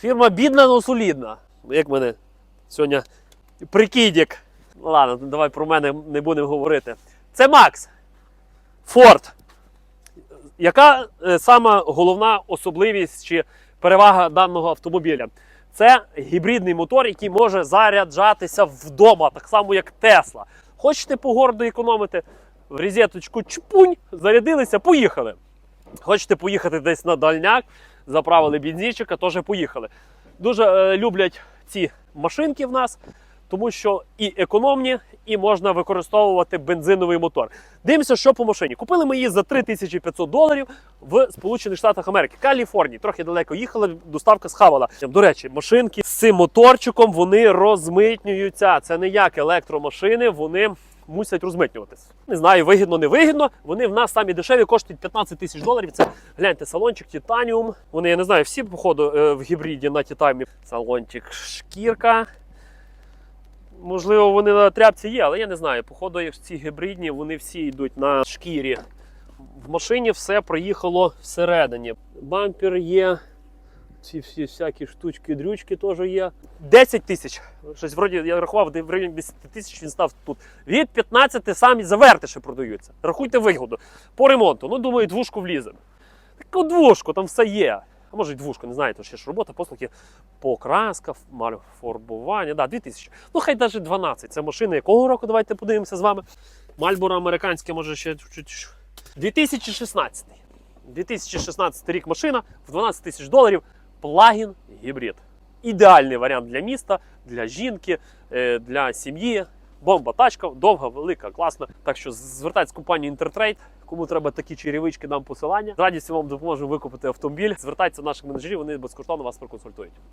Фірма бідна, але солідна. Як мене сьогодні прикидік. Ладно, давай про мене не будемо говорити. Це Макс. Форд. Яка е, сама головна особливість чи перевага даного автомобіля? Це гібридний мотор, який може заряджатися вдома, так само як Тесла. Хочете по городу економити? В розеточку чпунь, зарядилися, поїхали. Хочете поїхати десь на дальняк, заправили бензинчика, теж поїхали. Дуже е, люблять ці машинки в нас, тому що і економні, і можна використовувати бензиновий мотор. Дивимося, що по машині. Купили ми її за 3500 доларів в Сполучених Штатах Америки, Каліфорнії. Трохи далеко їхала, доставка схавала. До речі, машинки з цим моторчиком вони розмитнюються. Це не як електромашини, вони мусять розмитнюватись. Не знаю, вигідно, не вигідно. Вони в нас самі дешеві коштують 15 тисяч доларів. Це гляньте, салончик Титаніум. Вони, я не знаю, всі, походу, е, в гібриді на Титаніумі. Салончик шкірка. Можливо, вони на тряпці є, але я не знаю. Походу, ці гібридні, вони всі йдуть на шкірі. В машині все проїхало всередині. Бампер є. Ці всі всякі штучки, дрючки теж є. 10 тисяч. Щось вроді я рахував, де в районі 10 тисяч він став тут. Від 15 самі завертиші продаються. Рахуйте вигоду. По ремонту. Ну, думаю, двушку влізе. Таку двушку, там все є. А може й двушку, не знаю, то ще ж робота, послуги покраска, фарбування. Да, 2000. Ну, хай навіть 12. Це машина якого року? Давайте подивимося з вами. Мальборо американське, може ще чуть-чуть. 2016. 2016 рік машина в 12 тисяч доларів. Плагін гібрид. Ідеальний варіант для міста, для жінки, е, для сім'ї. Бомба тачка, довга, велика, класна. Так що звертайтесь в компанію Intertrade. Кому треба такі черевички, дам посилання. З радістю вам допоможемо викупити автомобіль. Звертайтеся до наших менеджерів, вони безкоштовно вас проконсультують.